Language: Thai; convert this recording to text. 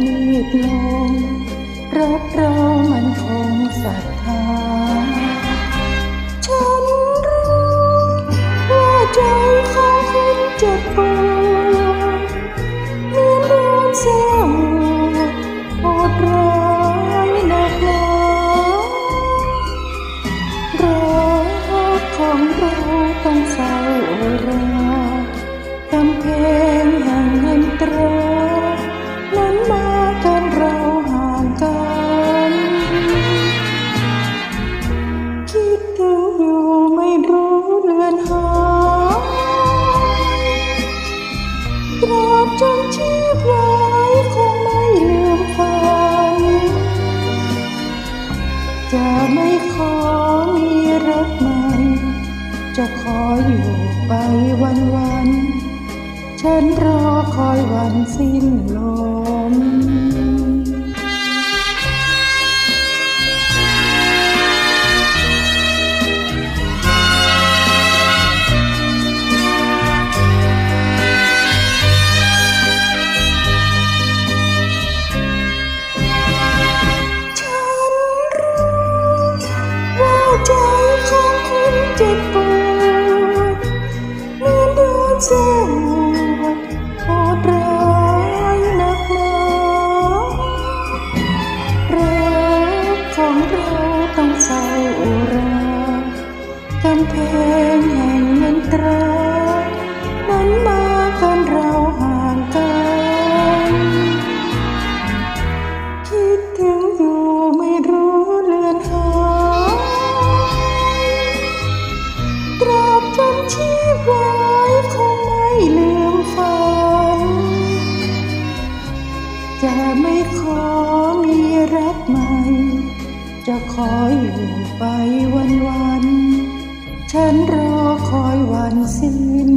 มืดลงรักเรามันคงศรัทธา จะขออยู่ไปวันวันๆฉันรอคอยวันสิ้นลม เราต้องเศร้ารากำแพงแห่งเงินตรา นั้นมากันเราห่างกัน คิดถึงอยู่ไม่รู้เลือนหายตราบจนชีพไว้คงไม่ลืมฝัน จะไม่ขอมีรักใหม่ จะคอยอยู่ไปวันวัน ฉันรอคอยวันสิ้น